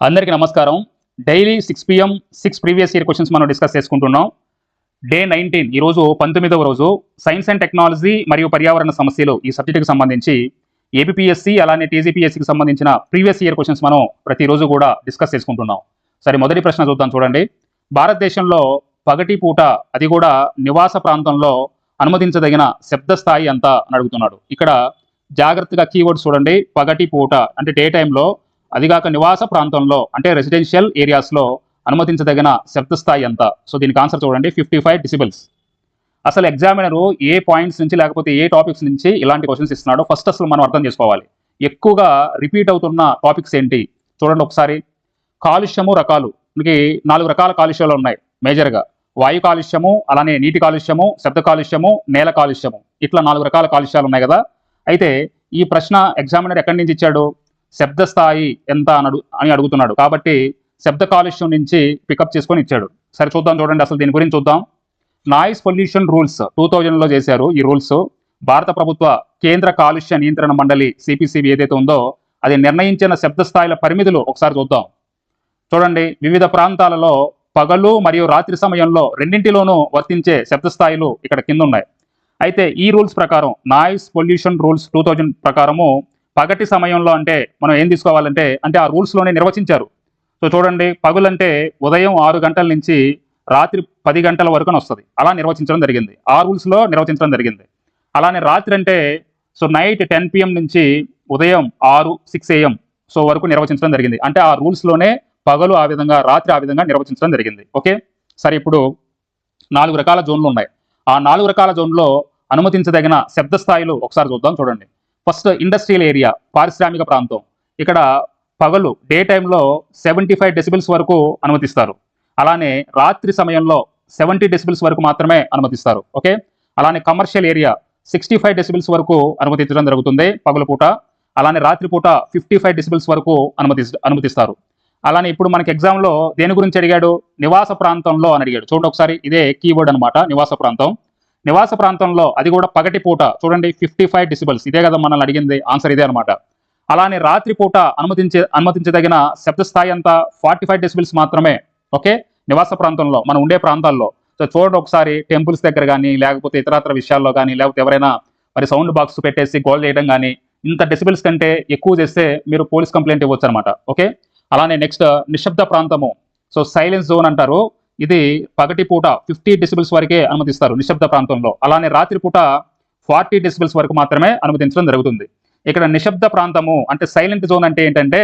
అందరికీ నమస్కారం. Daily six PM six previous year questions మనం డిస్కస్ చేసుకుంటున్నాం. డే నైన్టీన్ ఈరోజు పంతొమ్మిదవ రోజు సైన్స్ అండ్ టెక్నాలజీ మరియు పర్యావరణ సమస్యలు ఈ సబ్జెక్టుకి సంబంధించి ఏపీఎస్సి అలానే టీజీపీఎస్సికి సంబంధించిన ప్రీవియస్ ఇయర్ క్వశ్చన్స్ మనం ప్రతిరోజు కూడా డిస్కస్ చేసుకుంటున్నాం. సరే మొదటి ప్రశ్న చూద్దాం చూడండి. భారతదేశంలో పగటి పూట అది కూడా నివాస ప్రాంతంలో అనుమతించదగిన శబ్ద స్థాయి ఎంత అని అడుగుతున్నాడు. ఇక్కడ జాగ్రత్తగా కీవర్డ్స్ చూడండి. పగటి పూట అంటే డే టైంలో అదిగాక నివాస ప్రాంతంలో అంటే రెసిడెన్షియల్ ఏరియాస్లో అనుమతించదగిన శబ్ద స్థాయి ఎంత? సో దీనికి ఆన్సర్ చూడండి. ఫిఫ్టీ ఫైవ్ డిసిబుల్స్ అసలు ఎగ్జామినరు ఏ పాయింట్స్ నుంచి లేకపోతే ఏ టాపిక్స్ నుంచి ఇలాంటి క్వశ్చన్స్ ఇస్తున్నాడో ఫస్ట్ అసలు మనం అర్థం చేసుకోవాలి. ఎక్కువగా రిపీట్ అవుతున్న టాపిక్స్ ఏంటి? చూడండి ఒకసారి. కాలుష్యము రకాలు. మనకి నాలుగు రకాల కాలుష్యాలు ఉన్నాయి మేజర్గా వాయు కాలుష్యము అలానే నీటి కాలుష్యము శబ్ద కాలుష్యము నేల కాలుష్యము. ఇట్లా నాలుగు రకాల కాలుష్యాలు ఉన్నాయి కదా. అయితే ఈ ప్రశ్న ఎగ్జామినర్ ఎక్కడి నుంచి ఇచ్చాడు? శబ్ద స్థాయి ఎంత అని అని అడుగుతున్నాడు. కాబట్టి శబ్ద కాలుష్యం నుంచి పికప్ చేసుకొని ఇచ్చాడు. సరే చూద్దాం చూడండి అసలు దీని గురించి చూద్దాం. నాయిస్ పొల్యూషన్ రూల్స్ టూ థౌజండ్లో చేశారు ఈ రూల్స్. భారత ప్రభుత్వ కేంద్ర కాలుష్య నియంత్రణ మండలి సిపిసిబి ఏదైతే ఉందో అది నిర్ణయించిన శబ్ద స్థాయిల పరిమితులు ఒకసారి చూద్దాం. చూడండి వివిధ ప్రాంతాలలో పగలు మరియు రాత్రి సమయంలో రెండింటిలోనూ వర్తించే శబ్ద స్థాయిలు ఇక్కడ కింద ఉన్నాయి. అయితే ఈ రూల్స్ ప్రకారం noise pollution rules two thousand ప్రకారము పగటి సమయంలో అంటే మనం ఏం తీసుకోవాలంటే అంటే ఆ రూల్స్లోనే నిర్వచించారు. సో చూడండి పగులంటే ఉదయం ఆరు గంటల నుంచి రాత్రి పది గంటల వరకు వస్తుంది. అలా నిర్వచించడం జరిగింది. ఆ రూల్స్లో నిర్వచించడం జరిగింది. అలానే రాత్రి అంటే సో నైట్ టెన్ పిఎం నుంచి ఉదయం ఆరు సిక్స్ ఏఎం సో వరకు నిర్వచించడం జరిగింది. అంటే ఆ రూల్స్లోనే పగలు ఆ విధంగా రాత్రి ఆ విధంగా నిర్వచించడం జరిగింది. ఓకే? సరే ఇప్పుడు నాలుగు రకాల జోన్లు ఉన్నాయి. ఆ నాలుగు రకాల జోన్లో అనుమతించదగిన శబ్ద స్థాయిలు ఒకసారి చూద్దాం చూడండి. ఫస్ట్ ఇండస్ట్రియల్ ఏరియా పారిశ్రామిక ప్రాంతం. ఇక్కడ పగలు డే టైంలో సెవెంటీ ఫైవ్ డెసిబిల్స్ వరకు అనుమతిస్తారు. అలానే రాత్రి సమయంలో సెవెంటీ డెసిబిల్స్ వరకు మాత్రమే అనుమతిస్తారు. ఓకే? అలానే commercial area sixty five decibels వరకు అనుమతించడం జరుగుతుంది పగల పూట. అలానే రాత్రి పూట ఫిఫ్టీ ఫైవ్ డెసిబిల్స్ వరకు అనుమతి అనుమతిస్తారు. అలానే ఇప్పుడు మనకి ఎగ్జామ్లో దేని గురించి అడిగాడు? నివాస ప్రాంతంలో అని అడిగాడు. చూడండి ఒకసారి ఇదే కీవర్డ్ అనమాట నివాస ప్రాంతం. నివాస ప్రాంతంలో అది కూడా పగటి పూట. చూడండి ఫిఫ్టీ ఫైవ్ డిసిబల్స్ ఇదే కదా మనల్ని అడిగింది ఆన్సర్ ఇదే అనమాట. అలానే రాత్రి పూట అనుమతించే అనుమతించదగిన శబ్ద స్థాయి అంతా ఫార్టీ ఫైవ్ డెసిబిల్స్ మాత్రమే. ఓకే? నివాస ప్రాంతంలో మనం ఉండే ప్రాంతాల్లో. సో చూడండి ఒకసారి టెంపుల్స్ దగ్గర కానీ లేకపోతే ఇతరత్ర విషయాల్లో కానీ లేకపోతే ఎవరైనా మరి సౌండ్ బాక్స్ పెట్టేసి గోల్ చేయడం కానీ ఇంత డెసిబిల్స్ కంటే ఎక్కువ చేస్తే మీరు పోలీస్ కంప్లైంట్ ఇవ్వచ్చు అనమాట ఓకే? అలానే నెక్స్ట్ నిశ్శబ్ద ప్రాంతము. సో సైలెన్స్ జోన్ అంటారు. ఇది పగటి పూట ఫిఫ్టీ డెసిబిల్స్ వరకే అనుమతిస్తారు నిశ్శబ్ద ప్రాంతంలో. అలానే రాత్రి పూట ఫార్టీ డెసిబిల్స్ వరకు మాత్రమే అనుమతించడం జరుగుతుంది. ఇక్కడ నిశ్శబ్ద ప్రాంతము అంటే సైలెంట్ జోన్ అంటే ఏంటంటే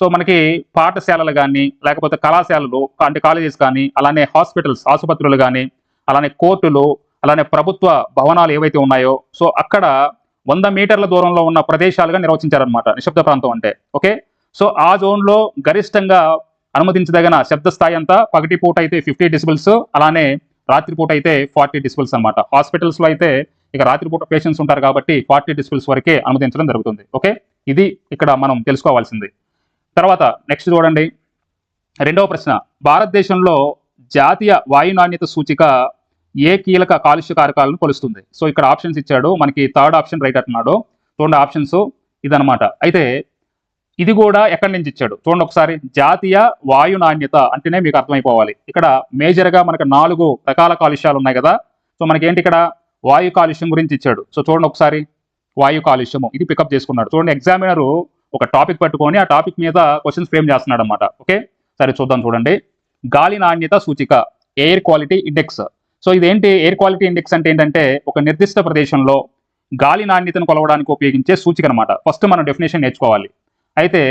సో మనకి పాఠశాలలు కానీ లేకపోతే కళాశాలలు అంటే కాలేజెస్ కానీ అలానే హాస్పిటల్స్ ఆసుపత్రులు కానీ అలానే కోర్టులు అలానే ప్రభుత్వ భవనాలు ఏవైతే ఉన్నాయో సో అక్కడ వంద మీటర్ల దూరంలో ఉన్న ప్రదేశాలుగా నిర్వచించారనమాట నిశ్శబ్ద ప్రాంతం అంటే. ఓకే? సో ఆ జోన్లో గరిష్టంగా అనుమతించదగిన శబ్ద స్థాయి అంతా పగటి పూట అయితే ఫిఫ్టీ డిసిబుల్స్ అలానే రాత్రిపూట అయితే ఫార్టీ డిసిబుల్స్ అనమాట హాస్పిటల్స్లో అయితే ఇక రాత్రిపూట పేషెంట్స్ ఉంటారు కాబట్టి ఫార్టీ డిసిబుల్స్ వరకే అనుమతించడం జరుగుతుంది. ఓకే? ఇది ఇక్కడ మనం తెలుసుకోవాల్సింది. తర్వాత నెక్స్ట్ చూడండి. రెండవ ప్రశ్న. భారతదేశంలో జాతీయ వాయు నాణ్యత సూచిక ఏ కీలక కాలుష్య కారకాలను కొలుస్తుంది? సో ఇక్కడ ఆప్షన్స్ ఇచ్చాడు. మనకి థర్డ్ ఆప్షన్ రైట్ అంటున్నాడు. చూడండి ఆప్షన్స్ ఇదనమాట అయితే ఇది కూడా ఎక్కడి నుంచి ఇచ్చాడు? చూడండి ఒకసారి. జాతీయ వాయు నాణ్యత అంటేనే మీకు అర్థమైపోవాలి. ఇక్కడ మేజర్గా మనకు నాలుగు రకాల కాలుష్యాలు ఉన్నాయి కదా. సో మనకి ఏంటి ఇక్కడ? వాయు కాలుష్యం గురించి ఇచ్చాడు. సో చూడండి ఒకసారి. వాయు కాలుష్యము. ఇది పికప్ చేసుకున్నాడు. చూడండి ఎగ్జామినరు ఒక టాపిక్ పట్టుకొని ఆ టాపిక్ మీద క్వశ్చన్స్ ఫ్రేమ్ చేస్తున్నాడు అనమాట ఓకే? సరే చూద్దాం చూడండి. గాలి నాణ్యత సూచిక. ఎయిర్ క్వాలిటీ ఇండెక్స్ సో ఇదేంటి? ఎయిర్ క్వాలిటీ ఇండెక్స్ అంటే ఏంటంటే ఒక నిర్దిష్ట ప్రదేశంలో గాలి నాణ్యతను కొలవడానికి ఉపయోగించే సూచిక అనమాట ఫస్ట్ మనం డెఫినేషన్ నేర్చుకోవాలి. అయితే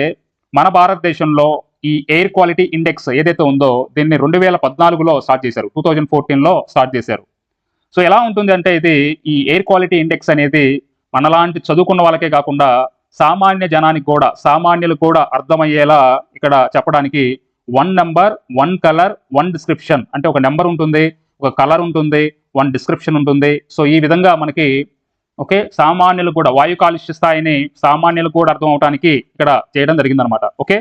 మన భారతదేశంలో ఈ ఎయిర్ క్వాలిటీ ఇండెక్స్ ఏదైతే ఉందో దీన్ని రెండు వేల పద్నాలుగులో స్టార్ట్ చేశారు. టూ థౌజండ్ ఫోర్టీన్లో స్టార్ట్ చేశారు. సో ఎలా ఉంటుంది అంటే ఇది ఈ ఎయిర్ క్వాలిటీ ఇండెక్స్ అనేది మనలాంటి చదువుకున్న వాళ్ళకే కాకుండా సామాన్య జనానికి కూడా సామాన్యులు కూడా అర్థమయ్యేలా ఇక్కడ చెప్పడానికి one number one colour one description అంటే ఒక నెంబర్ ఉంటుంది ఒక కలర్ ఉంటుంది వన్ డిస్క్రిప్షన్ ఉంటుంది. సో ఈ విధంగా మనకి ఓకే? సామాన్యులు కూడా వాయు కాలుష్య స్థాయిని సామాన్యులు కూడా అర్థం అవడానికి ఇక్కడ చేయడం జరిగిందనమాట ఓకే?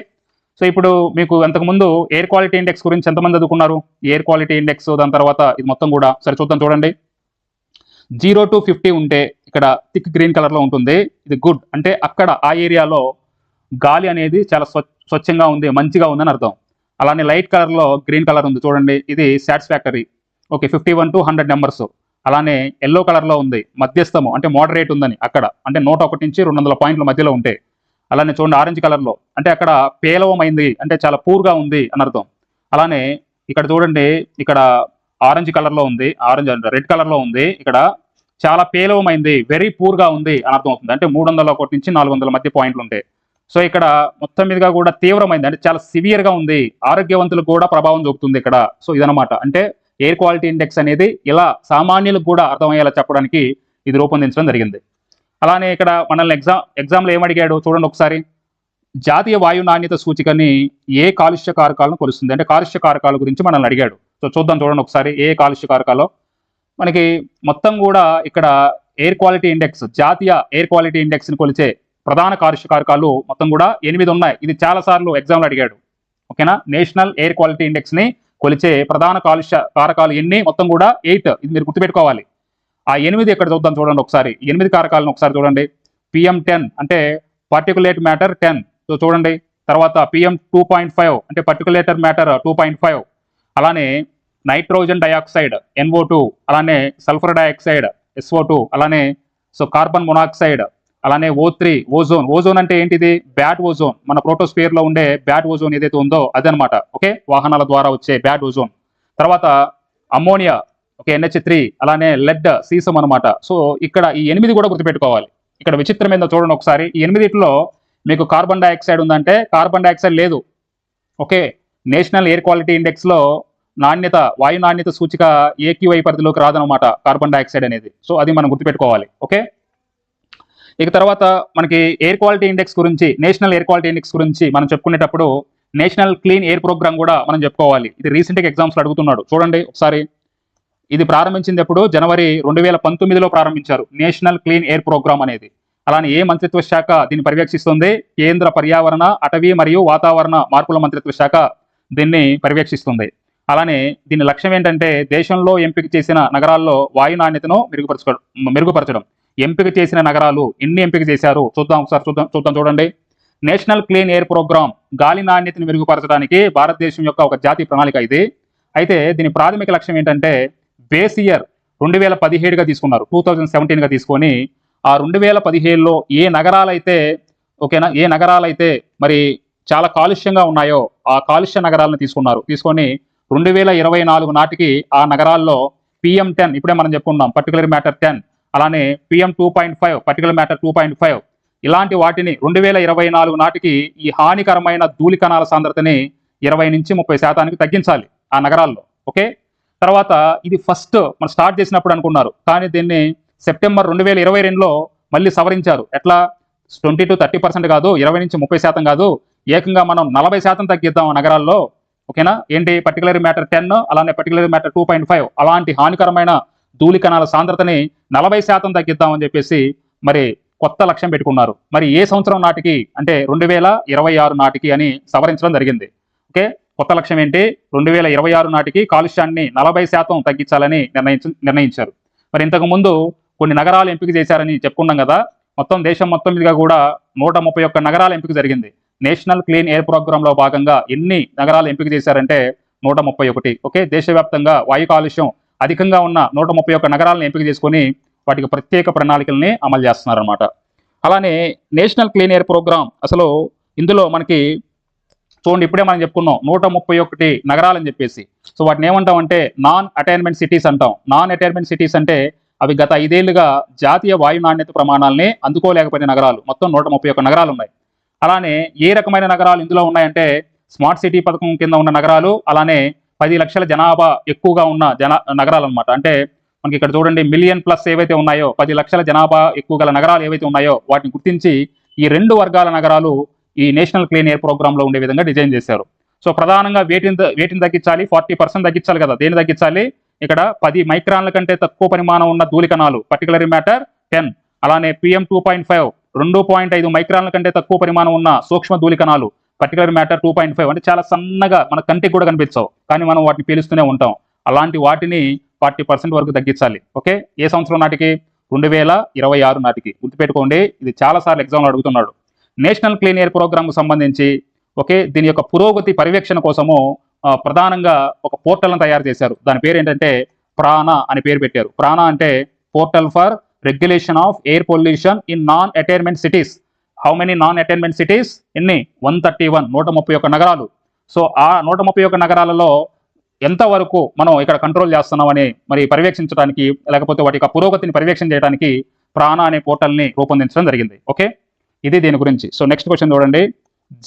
సో ఇప్పుడు మీకు అంతకుముందు ఎయిర్ క్వాలిటీ ఇండెక్స్ గురించి ఎంతమంది చదువుకున్నారు? ఎయిర్ క్వాలిటీ ఇండెక్స్ దాని తర్వాత ఇది మొత్తం కూడా సరే చూద్దాం చూడండి. జీరో టు ఫిఫ్టీ ఉంటే ఇక్కడ థిక్ గ్రీన్ కలర్లో ఉంటుంది. ఇది గుడ్. అంటే అక్కడ ఆ ఏరియాలో గాలి అనేది చాలా స్వచ్ఛంగా ఉంది మంచిగా ఉందని అర్థం. అలానే లైట్ కలర్లో గ్రీన్ కలర్ ఉంది చూడండి. ఇది satisfactory. Okay? Fifty one to hundred numbers. అలానే ఎల్లో కలర్లో ఉంది మధ్యస్థము అంటే మోడరేట్ ఉందని అక్కడ అంటే నూట ఒకటి నుంచి రెండు వందల పాయింట్ల మధ్యలో ఉంటాయి అలానే చూడండి ఆరెంజ్ కలర్లో అంటే అక్కడ పేలవమైంది అంటే చాలా పూర్గా ఉంది అని అర్థం. అలానే ఇక్కడ చూడండి ఇక్కడ ఆరెంజ్ కలర్లో ఉంది ఆరెంజ్ అంటే రెడ్ కలర్లో ఉంది ఇక్కడ చాలా పేలవమైంది వెరీ పూర్గా ఉంది అని అర్థం అవుతుంది. అంటే మూడు వందల ఒకటి నుంచి నాలుగు వందల మధ్య పాయింట్లు ఉంటాయి సో ఇక్కడ మొత్తం మీదుగా కూడా తీవ్రమైంది అంటే చాలా సివియర్గా ఉంది ఆరోగ్యవంతులకు కూడా ప్రభావం చూపుతుంది ఇక్కడ. సో ఇదనమాట అంటే ఎయిర్ క్వాలిటీ ఇండెక్స్ అనేది ఇలా సామాన్యులకు కూడా అర్థమయ్యేలా చెప్పడానికి ఇది రూపొందించడం జరిగింది. అలానే ఇక్కడ మనల్ని ఎగ్జామ్ ఎగ్జామ్లో ఏమడిగాడు చూడండి ఒకసారి. జాతీయ వాయు నాణ్యత సూచికని ఏ కాలుష్య కారకాలను కొలుస్తుంది? అంటే కాలుష్య కారకాల గురించి మనల్ని అడిగాడు. సో చూద్దాం చూడండి ఒకసారి ఏ కాలుష్య కారకాలో. మనకి మొత్తం కూడా ఇక్కడ ఎయిర్ క్వాలిటీ ఇండెక్స్ జాతీయ ఎయిర్ క్వాలిటీ ఇండెక్స్ని కొలిచే ప్రధాన కాలుష్య కారకాలు మొత్తం కూడా ఎనిమిది ఉన్నాయి. ఇది చాలా సార్లు ఎగ్జామ్లో అడిగాడు. ఓకేనా? నేషనల్ ఎయిర్ క్వాలిటీ ఇండెక్స్ని కొలిచే ప్రధాన కాలుష్య కారకాలు ఎన్ని? మొత్తం కూడా ఎయిట్. ఇది మీరు గుర్తుపెట్టుకోవాలి. ఆ ఎనిమిది ఎక్కడ చూద్దాం చూడండి ఒకసారి. ఎనిమిది కారకాలను ఒకసారి చూడండి. పిఎం టెన్ అంటే పర్టికులేట్ మ్యాటర్ టెన్ సో చూడండి. తర్వాత పిఎం టూ పాయింట్ ఫైవ్ అంటే particulate matter two point five అలానే నైట్రోజన్ డయాక్సైడ్ ఎన్ఓ టూ అలానే సల్ఫర్ డయాక్సైడ్ ఎస్ఓ టూ అలానే సో కార్బన్ మొనాక్సైడ్ అలానే ఓ త్రీ ఓజోన్ ఓజోన్ అంటే ఏంటిది? బ్యాడ్ ఓజోన్ మన ప్రోటోస్పియర్లో ఉండే బ్యాడ్ ఓజోన్ ఏదైతే ఉందో అదనమాట. ఓకే వాహనాల ద్వారా వచ్చే బ్యాడ్ ఓజోన్ తర్వాత అమ్మోనియా ఓకే ఎన్హెచ్ త్రీ అలానే లెడ్ సీసం అనమాట సో ఇక్కడ ఈ ఎనిమిది కూడా గుర్తుపెట్టుకోవాలి. ఇక్కడ విచిత్రం ఏందో చూడండి ఒకసారి. ఈ ఎనిమిదిట్లో మీకు కార్బన్ డైఆక్సైడ్ ఉందంటే కార్బన్ డైఆక్సైడ్ లేదు. ఓకే నేషనల్ ఎయిర్ క్వాలిటీ ఇండెక్స్లో నాణ్యత వాయు నాణ్యత సూచిక ఏక్యూఐ పరిధిలోకి రాదనమాట కార్బన్ డైఆక్సైడ్ అనేది. సో అది మనం గుర్తుపెట్టుకోవాలి. ఓకే ఇక తర్వాత మనకి ఎయిర్ క్వాలిటీ ఇండెక్స్ గురించి నేషనల్ ఎయిర్ క్వాలిటీ ఇండెక్స్ గురించి మనం చెప్పుకునేటప్పుడు నేషనల్ క్లీన్ ఎయిర్ ప్రోగ్రామ్ కూడా మనం చెప్పుకోవాలి. ఇది రీసెంట్గా ఎగ్జామ్స్లో అడుగుతున్నాడు. చూడండి ఒకసారి. ఇది ప్రారంభించింది ఎప్పుడు? జనవరి రెండు వేల పంతొమ్మిదిలో ప్రారంభించారు. నేషనల్ క్లీన్ ఎయిర్ ప్రోగ్రామ్ అనేది. అలానే ఏ మంత్రిత్వ శాఖ దీన్ని పర్యవేక్షిస్తుంది? కేంద్ర పర్యావరణ అటవీ మరియు వాతావరణ మార్పుల మంత్రిత్వ శాఖ దీన్ని పర్యవేక్షిస్తుంది. అలానే దీని లక్ష్యం ఏంటంటే దేశంలో ఎంపిక చేసిన నగరాల్లో వాయు నాణ్యతను మెరుగుపరచడం మెరుగుపరచడం. ఎంపిక చేసిన నగరాలు ఎన్ని ఎంపిక చేశారు? చూద్దాం ఒకసారి చూద్దాం చూద్దాం చూడండి. నేషనల్ క్లీన్ ఎయిర్ ప్రోగ్రామ్ గాలి నాణ్యతను మెరుగుపరచడానికి భారతదేశం యొక్క ఒక జాతీయ ప్రణాళిక ఇది. అయితే దీని ప్రాథమిక లక్ష్యం ఏంటంటే బేస్ ఇయర్ రెండు వేల పదిహేడుగా తీసుకున్నారు టూ థౌజండ్ సెవెంటీన్గా తీసుకొని ఆ రెండు వేల పదిహేడులో ఏ నగరాలైతే ఓకేనా ఏ నగరాలైతే మరి చాలా కాలుష్యంగా ఉన్నాయో ఆ కాలుష్య నగరాలను తీసుకున్నారు. తీసుకొని రెండు వేల ఇరవై నాలుగు నాటికి ఆ నగరాల్లో పిఎం టెన్ ఇప్పుడే మనం చెప్పుకున్నాం పర్టికులర్ మ్యాటర్ టెన్ అలానే PM two point five particular matter two point five ఇలాంటి వాటిని రెండు వేల ఇరవై నాలుగు నాటికి ఈ హానికరమైన ధూళి కణాల సాంద్రతని ఇరవై నుంచి ముప్పై శాతానికి తగ్గించాలి ఆ నగరాల్లో. ఓకే? తర్వాత ఇది ఫస్ట్ మనం స్టార్ట్ చేసినప్పుడు అనుకున్నారు. కానీ దీన్ని సెప్టెంబర్ రెండు వేల ఇరవై రెండులో మళ్ళీ సవరించారు. ఎట్లా? ట్వంటీ టు థర్టీ పర్సెంట్ కాదు ఇరవై నుంచి ముప్పై శాతం కాదు. ఏకంగా మనం నలభై శాతం తగ్గిద్దాం ఆ నగరాల్లో. ఓకేనా? ఏంటి? పర్టికులర్ మ్యాటర్ టెన్ అలానే particular matter two point five అలాంటి హానికరమైన ధూళి కణాల సాంద్రతని నలభై శాతం తగ్గిద్దామని చెప్పేసి మరి కొత్త లక్ష్యం పెట్టుకున్నారు. మరి ఏ సంవత్సరం నాటికి అంటే రెండు వేల ఇరవై ఆరు నాటికి అని సవరించడం జరిగింది. ఓకే? కొత్త లక్ష్యం ఏంటి? రెండు వేల ఇరవై ఆరు నాటికి కాలుష్యాన్ని నలభై శాతం తగ్గించాలని నిర్ణయించ నిర్ణయించారు. మరి ఇంతకు ముందు కొన్ని నగరాలు ఎంపిక చేశారని చెప్పుకున్నాం కదా. మొత్తం దేశం మొత్తం మీదుగా కూడా నూట ముప్పై ఒక్క నగరాల ఎంపిక జరిగింది. నేషనల్ క్లీన్ ఎయిర్ ప్రోగ్రాంలో భాగంగా ఎన్ని నగరాలు ఎంపిక చేశారంటే నూట ముప్పై ఒకటి. ఓకే? దేశవ్యాప్తంగా వాయు కాలుష్యం అధికంగా ఉన్న నూట ముప్పై ఒక్క నగరాలను ఎంపిక చేసుకొని వాటికి ప్రత్యేక ప్రణాళికల్ని అమలు చేస్తున్నారన్నమాట. అలానే నేషనల్ క్లీన్ ఎయిర్ ప్రోగ్రామ్ అసలు ఇందులో మనకి చూడండి ఇప్పుడే మనం చెప్పుకున్నాం నూట ముప్పై ఒకటి నగరాలని చెప్పేసి. సో వాటిని ఏమంటాం అంటే నాన్ అటైన్మెంట్ సిటీస్ అంటాం. నాన్ అటైన్మెంట్ సిటీస్ అంటే అవి గత ఐదేళ్ళుగా జాతీయ వాయు నాణ్యత ప్రమాణాలని అందుకోలేకపోయిన నగరాలు. మొత్తం నూట ముప్పై ఒక్క నగరాలు ఉన్నాయి. అలానే ఏ రకమైన నగరాలు ఇందులో ఉన్నాయంటే స్మార్ట్ సిటీ పథకం కింద ఉన్న నగరాలు అలానే పది లక్షల జనాభా ఎక్కువగా ఉన్న జన నగరాలు అనమాట అంటే మనకి ఇక్కడ చూడండి మిలియన్ ప్లస్ ఏవైతే ఉన్నాయో పది లక్షల జనాభా ఎక్కువ గల నగరాలు ఏవైతే ఉన్నాయో వాటిని గుర్తించి ఈ రెండు వర్గాల నగరాలు ఈ నేషనల్ క్లీన్ ఎయిర్ ప్రోగ్రాంలో ఉండే విధంగా డిజైన్ చేశారు. సో ప్రధానంగా వేటిని వేటిని తగ్గించాలి? ఫార్టీ పర్సెంట్ తగ్గించాలి కదా. దేని తగ్గించాలి? ఇక్కడ పది మైక్రాన్ల కంటే తక్కువ పరిమాణం ఉన్న ధూళికణాలు పర్టికులర్ మ్యాటర్ టెన్. అలానే పిఎం టూ పాయింట్ ఫైవ్ రెండు పాయింట్ ఐదు మైక్రాన్ల కంటే తక్కువ పరిమాణం ఉన్న సూక్ష్మ ధూళికణాలు particular matter two point five అంటే చాలా సన్నగా మన కంటికి కూడా కనిపించవు. కానీ మనం వాటిని పీలుస్తూనే ఉంటాం. అలాంటి వాటిని ఫార్టీ పర్సెంట్ వరకు తగ్గించాలి. ఓకే? ఏ సంవత్సరం నాటికి? రెండు వేల ఇరవై ఆరు నాటికి. గుర్తుపెట్టుకోండి ఇది చాలా సార్లు ఎగ్జామ్లో అడుగుతున్నాడు. నేషనల్ క్లీన్ ఎయిర్ ప్రోగ్రామ్కు సంబంధించి ఓకే దీని యొక్క పురోగతి పర్యవేక్షణ కోసము ప్రధానంగా ఒక పోర్టల్ను తయారు చేశారు. దాని పేరు ఏంటంటే ప్రాణ అని పేరు పెట్టారు. ప్రాణ అంటే portal for regulation of air pollution in non attainment cities how many non attainment cities ఎన్ని? వన్ థర్టీ వన్ నూట ముప్పై ఒక్క నగరాలు. సో ఆ నూట ముప్పై ఒక్క నగరాలలో ఎంతవరకు మనం ఇక్కడ కంట్రోల్ చేస్తున్నామని మరి పర్యవేక్షించడానికి లేకపోతే వాటి యొక్క పురోగతిని పర్యవేక్షణ చేయడానికి ప్రాణ అనే పోర్టల్ని రూపొందించడం జరిగింది. ఓకే ఇది దీని గురించి. సో నెక్స్ట్ క్వశ్చన్ చూడండి.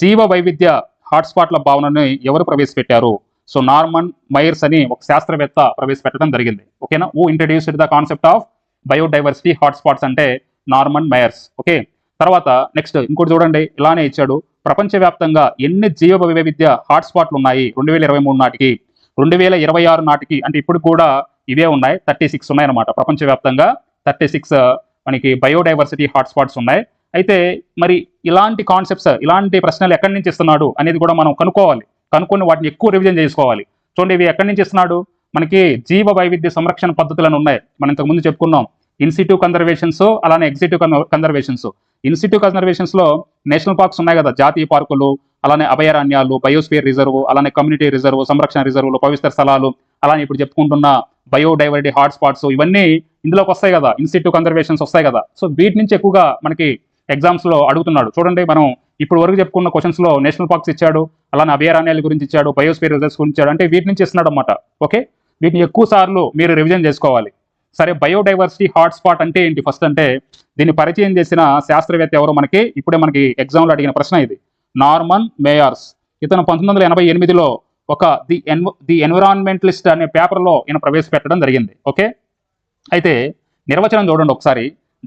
జీవ వైవిధ్య హాట్స్పాట్ల భావనని ఎవరు ప్రవేశపెట్టారు? సో నార్మన్ మైర్స్ అని ఒక శాస్త్రవేత్త ప్రవేశపెట్టడం జరిగింది. ఓకేనా ఊ introduced the concept of biodiversity hotspots అంటే నార్మన్ మైర్స్ ఓకే తర్వాత నెక్స్ట్ ఇంకోటి చూడండి ఇలానే ఇచ్చాడు. ప్రపంచవ్యాప్తంగా ఎన్ని జీవ వైవిధ్య హాట్స్పాట్లు ఉన్నాయి? రెండు వేల ఇరవై మూడు నాటికి. రెండు వేల ఇరవై ఆరు నాటికి అంటే ఇప్పుడు కూడా ఇవే ఉన్నాయి. థర్టీ సిక్స్ ఉన్నాయన్నమాట. ప్రపంచవ్యాప్తంగా థర్టీ సిక్స్ uh, మనకి బయోడైవర్సిటీ హాట్స్పాట్స్ ఉన్నాయి. అయితే మరి ఇలాంటి కాన్సెప్ట్స్ ఇలాంటి ప్రశ్నలు ఎక్కడి నుంచి ఇస్తున్నాడు అనేది కూడా మనం కనుక్కోవాలి. కనుక్కొని వాటిని ఎక్కువ రివిజన్ చేసుకోవాలి. చూడండి ఇవి ఎక్కడి నుంచి ఇస్తున్నాడు? మనకి జీవ వైవిధ్య సంరక్షణ పద్ధతులను ఉన్నాయి. మనం ఇంతకు ముందు చెప్పుకున్నాం. ఇన్సిటివ్ కన్జర్వేషన్స్ అలానే ex situ conservations in situ కన్జర్వేషన్స్లో national parks ఉన్నాయి కదా జాతీయ పార్కులు అలానే అభయారణ్యాలు బయోస్పియర్ రిజర్వ్ అలానే కమ్యూనిటీ రిజర్వ్ సంరక్షణ రిజర్వులు పవిత్ర స్థలాలు అలానే ఇప్పుడు చెప్పుకుంటున్న బయోడైవర్సిటీ హాట్ స్పాట్స్ ఇవన్నీ ఇందులోకి వస్తాయి కదా ఇన్స్టిట్యూట్ కన్జర్వేషన్స్ వస్తాయి కదా. సో వీటి నుంచి ఎక్కువగా మనకి ఎగ్జామ్స్లో అడుగుతున్నాడు. చూడండి మనం ఇప్పుడు వరకు చెప్పుకున్న క్వశ్చన్స్లో నేషనల్ పార్క్స్ ఇచ్చాడు అలానే అభయారణ్యాల గురించి ఇచ్చాడు బయోస్పియర్ రిజర్వ్స్ గురించి ఇచ్చాడు అంటే వీటి నుంచి ఇస్తున్నాడు అనమాట ఓకే వీటిని ఎక్కువ సార్లు మీరు రివిజన్ చేసుకోవాలి. సరే బయోడైవర్సిటీ హాట్ స్పాట్ అంటే ఏంటి? ఫస్ట్ అంటే దీన్ని పరిచయం చేసిన శాస్త్రవేత్త ఎవరో మనకి ఇప్పుడే మనకి ఎగ్జామ్లో అడిగిన ప్రశ్న ఇది. Norman Myers. ఇతను పంతొమ్మిది వందల ఎనభై ఎనిమిదిలో ఒక ది ఎన్ ది ఎన్విరాన్మెంటలిస్ట్ అనే పేపర్లో ఈయన ప్రవేశపెట్టడం జరిగింది. ఓకే? అయితే నిర్వచనం చూడండి ఒకసారి.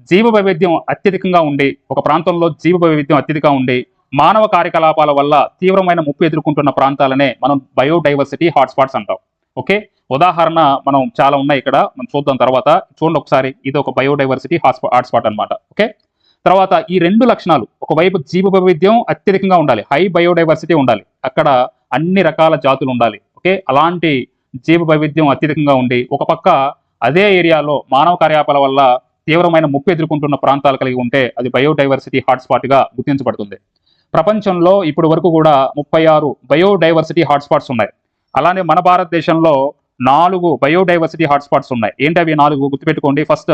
జీవ వైవిధ్యం అత్యధికంగా ఉండి ఒక ప్రాంతంలో జీవ వైవిధ్యం అత్యధికంగా ఉండి మానవ కార్యకలాపాల వల్ల తీవ్రమైన ముప్పు ఎదుర్కొంటున్న ప్రాంతాలనే మనం బయోడైవర్సిటీ హాట్స్పాట్స్ అంటాం. ఓకే? ఉదాహరణ మనం చాలా ఉన్నాయి ఇక్కడ. మనం చూద్దాం తర్వాత. చూడండి ఒకసారి. ఇది ఒక బయోడైవర్సిటీ హాట్స్పా హాట్స్పాట్ అనమాట ఓకే? తర్వాత ఈ రెండు లక్షణాలు. ఒకవైపు జీవ వైవిధ్యం అత్యధికంగా ఉండాలి. హై బయోడైవర్సిటీ ఉండాలి. అక్కడ అన్ని రకాల జాతులు ఉండాలి. ఓకే? అలాంటి జీవ వైవిధ్యం అత్యధికంగా ఉండి ఒక పక్క అదే ఏరియాలో మానవ కార్యాపాల వల్ల తీవ్రమైన ముప్పు ఎదుర్కొంటున్న ప్రాంతాలు కలిగి ఉంటే అది బయోడైవర్సిటీ హాట్స్పాట్గా గుర్తించబడుతుంది. ప్రపంచంలో ఇప్పటి వరకు కూడా ముప్పై ఆరు బయోడైవర్సిటీ హాట్స్పాట్స్ ఉన్నాయి. అలానే మన భారతదేశంలో నాలుగు బయోడైవర్సిటీ హాట్స్పాట్స్ ఉన్నాయి. ఏంటి అవి నాలుగు గుర్తుపెట్టుకోండి. ఫస్ట్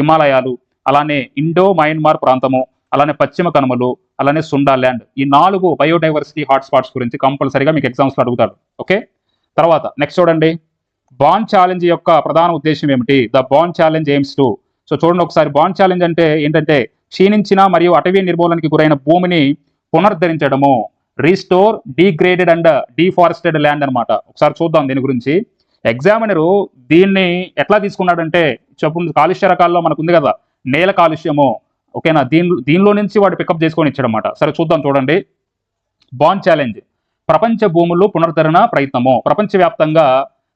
హిమాలయాలు అలానే ఇండో మయన్మార్ ప్రాంతము అలానే పశ్చిమ కనుమలు అలానే సుండా ల్యాండ్ ఈ నాలుగు బయోడైవర్సిటీ హాట్స్పాట్స్ గురించి కంపల్సరీగా మీకు ఎగ్జామ్స్లో అడుగుతాడు ఓకే? తర్వాత నెక్స్ట్ చూడండి. బాండ్ ఛాలెంజ్ యొక్క ప్రధాన ఉద్దేశం ఏమిటి? The Bonn challenge aims to. So చూడండి ఒకసారి బాండ్ ఛాలెంజ్ అంటే ఏంటంటే క్షీణించిన మరియు అటవీ నిర్మూలనకి గురైన భూమిని పునరుద్ధరించడము restore degraded and deforested land అనమాట ఒకసారి చూద్దాం దీని గురించి. ఎగ్జామినరు దీన్ని ఎట్లా తీసుకున్నాడంటే చెప్పు కాలుష్య రకాల్లో మనకు ఉంది కదా నేల కాలుష్యము. ఓకేనా? దీని దీనిలో నుంచి వాడు పికప్ చేసుకొని ఇచ్చాడనమాట సరే చూద్దాం చూడండి. Bonn challenge. ప్రపంచ భూములు పునరుద్ధరణ ప్రయత్నము. ప్రపంచవ్యాప్తంగా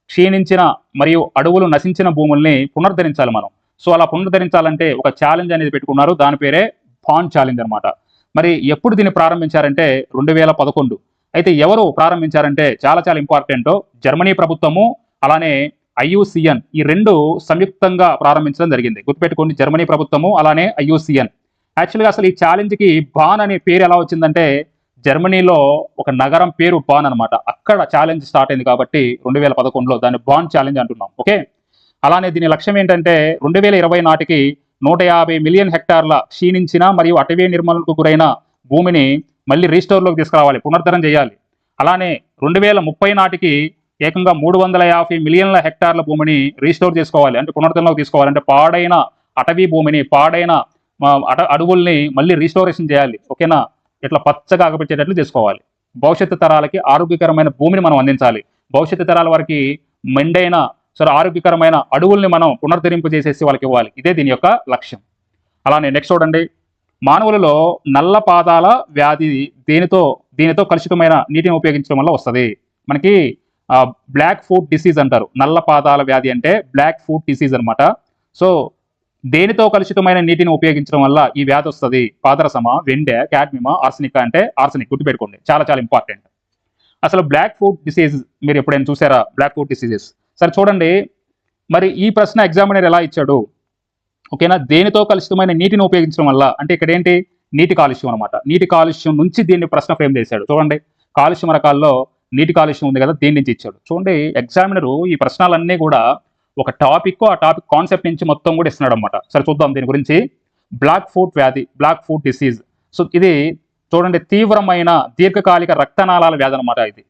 క్షీణించిన మరియు అడవులు నశించిన భూముల్ని పునరుద్ధరించాలి మనం. సో అలా పునరుద్ధరించాలంటే ఒక ఛాలెంజ్ అనేది పెట్టుకున్నారు. దాని పేరే బాండ్ ఛాలెంజ్ అనమాట మరి ఎప్పుడు దీన్ని ప్రారంభించారంటే రెండు వేల పదకొండు. అయితే ఎవరు ప్రారంభించారంటే చాలా చాలా ఇంపార్టెంట్ జర్మనీ ప్రభుత్వము అలానే ఐయుసిఎన్ ఈ రెండు సంయుక్తంగా ప్రారంభించడం జరిగింది. గుర్తుపెట్టుకోండి జర్మనీ ప్రభుత్వము అలానే ఐయుసిఎన్. యాక్చువల్గా అసలు ఈ ఛాలెంజ్కి బాన్ అనే పేరు ఎలా వచ్చిందంటే జర్మనీలో ఒక నగరం పేరు బాన్ అన్నమాట. అక్కడ ఛాలెంజ్ స్టార్ట్ అయింది కాబట్టి రెండు వేల పదకొండులో దాన్ని బాన్ ఛాలెంజ్ అంటున్నాం. ఓకే? అలానే దీని లక్ష్యం ఏంటంటే రెండు వేల ఇరవై నాటికి నూట యాభై మిలియన్ హెక్టార్ల క్షీణించిన మరియు అటవీ నిర్మూలనకు గురైన భూమిని మళ్ళీ రీస్టోర్లోకి తీసుకురావాలి పునరుద్ధరణ చేయాలి. అలానే రెండు వేల ముప్పై నాటికి ఏకంగా మూడు వందల యాభై మిలియన్ల హెక్టార్ల భూమిని రీస్టోర్ చేసుకోవాలి అంటే పునరుద్ధరణలోకి తీసుకోవాలి అంటే పాడైన అటవీ భూమిని పాడైన అట అడవుల్ని మళ్ళీ రీస్టోరేషన్ చేయాలి ఓకేనా? ఇట్లా పచ్చగా ఆగపెట్టేటట్లు చేసుకోవాలి. భవిష్యత్తు తరాలకి ఆరోగ్యకరమైన భూమిని మనం అందించాలి. భవిష్యత్తు తరాల వారికి మెండైన సరే ఆరోగ్యకరమైన అడవుల్ని మనం పునరుద్ధరింపు చేసేసి వాళ్ళకి ఇవ్వాలి. ఇదే దీని యొక్క లక్ష్యం. అలానే నెక్స్ట్ చూడండి. మానవులలో నల్ల పాదాల వ్యాధి దేనితో దీనితో కలుషితమైన నీటిని ఉపయోగించడం వల్ల వస్తుంది. మనకి బ్లాక్ ఫుడ్ డిసీజ్ అంటారు. నల్ల పాదాల వ్యాధి అంటే బ్లాక్ ఫుడ్ డిసీజ్ అనమాట సో దేనితో కలుషితమైన నీటిని ఉపయోగించడం వల్ల ఈ వ్యాధి వస్తుంది? పాదరసమ వెండె క్యాడ్మిమా ఆర్సనిక్ అంటే ఆర్సనిక్ గుర్తుపెట్టుకోండి. చాలా చాలా ఇంపార్టెంట్ అసలు బ్లాక్ ఫుడ్ డిసీజ్ మీరు ఎప్పుడైనా చూసారా? బ్లాక్ ఫుడ్ డిసీజెస్ సరే చూడండి. మరి ఈ ప్రశ్న ఎగ్జామినర్ ఎలా ఇచ్చాడు? ఓకేనా? దేనితో కలుషితమైన నీటిని ఉపయోగించడం వల్ల అంటే ఇక్కడ ఏంటి నీటి కాలుష్యం అనమాట నీటి కాలుష్యం నుంచి దీన్ని ప్రశ్న ఫ్రేమ్ చేశాడు. చూడండి. కాలుష్యం రకాల్లో నీటి కాలుష్యం ఉంది కదా దేని నుంచి ఇచ్చాడు. చూడండి ఎగ్జామినరు ఈ ప్రశ్నలన్నీ కూడా ఒక టాపిక్ ఆ టాపిక్ కాన్సెప్ట్ నుంచి మొత్తం కూడా ఇస్తున్నాడు అనమాట సరే చూద్దాం దీని గురించి. బ్లాక్ ఫుడ్ వ్యాధి బ్లాక్ ఫుడ్ డిసీజ్ సో ఇది చూడండి తీవ్రమైన దీర్ఘకాలిక రక్తనాళాల వ్యాధి అనమాట ఇది.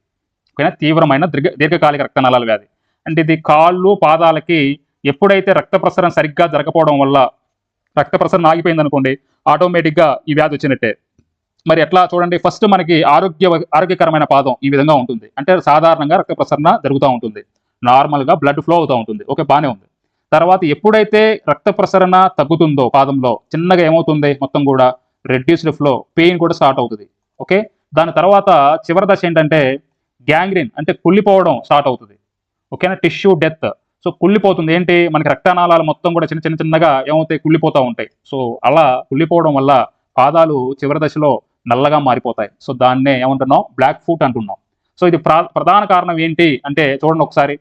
ఓకేనా? తీవ్రమైన దీర్ఘ దీర్ఘకాలిక రక్తనాళాల వ్యాధి. అంటే ఇది కాళ్ళు పాదాలకి ఎప్పుడైతే రక్త ప్రసరణ సరిగ్గా జరగకపోవడం వల్ల రక్త ప్రసరణ ఆగిపోయింది అనుకోండి ఆటోమేటిక్గా ఈ వ్యాధి వచ్చినట్టే. మరి ఎట్లా చూడండి? ఫస్ట్ మనకి ఆరోగ్య ఆరోగ్యకరమైన పాదం ఈ విధంగా ఉంటుంది. అంటే సాధారణంగా రక్త ప్రసరణ జరుగుతూ ఉంటుంది. నార్మల్గా బ్లడ్ ఫ్లో అవుతూ ఉంటుంది. ఓకే బాగానే ఉంది. తర్వాత ఎప్పుడైతే రక్త ప్రసరణ తగ్గుతుందో పాదంలో చిన్నగా ఏమవుతుంది? మొత్తం కూడా రెడ్యూస్డ్ ఫ్లో పెయిన్ కూడా స్టార్ట్ అవుతుంది. ఓకే? దాని తర్వాత చివరి దశ ఏంటంటే గ్యాంగ్రీన్ అంటే కుళ్ళిపోవడం స్టార్ట్ అవుతుంది. ఓకేనా? టిష్యూ డెత్ సో కుళ్ళిపోతుంది. ఏంటి? మనకి రక్తనాళాలు మొత్తం కూడా చిన్న చిన్న చిన్నగా ఏమవుతాయి? కుళ్ళిపోతూ ఉంటాయి. సో అలా కుళ్ళిపోవడం వల్ల పాదాలు చివరి దశలో నల్లగా మారిపోతాయి. సో దాన్నే ఏమంటున్నాం? బ్లాక్ ఫుట్ అంటున్నాం. సో ఇది ప్రధాన కారణం ఏంటి అంటే చూడండి ఒకసారి.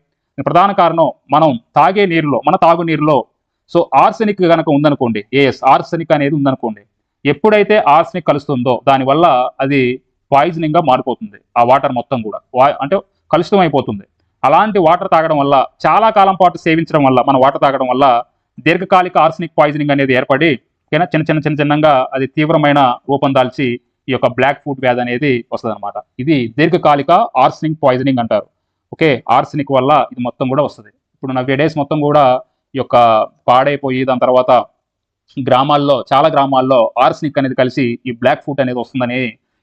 ప్రధాన కారణం మనం తాగే నీరులో మన తాగు నీరులో సో ఆర్సెనిక్ కనుక ఉందనుకోండి ఏఎస్ ఆర్సెనిక్ అనేది ఉందనుకోండి ఎప్పుడైతే ఆర్సెనిక్ కలుస్తుందో దానివల్ల అది పాయిజనింగ్గా మారిపోతుంది ఆ వాటర్ మొత్తం కూడా. అంటే కలుషితం అయిపోతుంది. అలాంటి వాటర్ తాగడం వల్ల చాలా కాలం పాటు సేవించడం వల్ల మన వాటర్ తాగడం వల్ల దీర్ఘకాలిక ఆర్సెనిక్ పాయిజనింగ్ అనేది ఏర్పడి చిన్న చిన్న చిన్న చిన్నగా అది తీవ్రమైన రూపం దాల్చి ఈ యొక్క బ్లాక్ ఫుడ్ వ్యాధి అనేది వస్తుంది ఇది దీర్ఘకాలిక ఆర్సెనిక్ పాయిజనింగ్ అంటారు. ఓకే ఆర్సినిక్ వల్ల ఇది మొత్తం కూడా వస్తుంది. ఇప్పుడు నవ్వే డేస్ మొత్తం కూడా ఈ యొక్క పాడైపోయి దాని తర్వాత గ్రామాల్లో చాలా గ్రామాల్లో ఆర్సినిక్ అనేది కలిసి ఈ బ్లాక్ ఫుడ్ అనేది వస్తుందని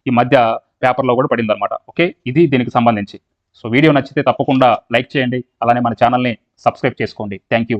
ఈ మధ్య పేపర్లో కూడా పడింది అనమాట ఓకే ఇది దీనికి సంబంధించి. సో వీడియో నచ్చితే తప్పకుండా లైక్ చేయండి. అలానే మన ఛానల్ని సబ్స్క్రైబ్ చేసుకోండి. Thank you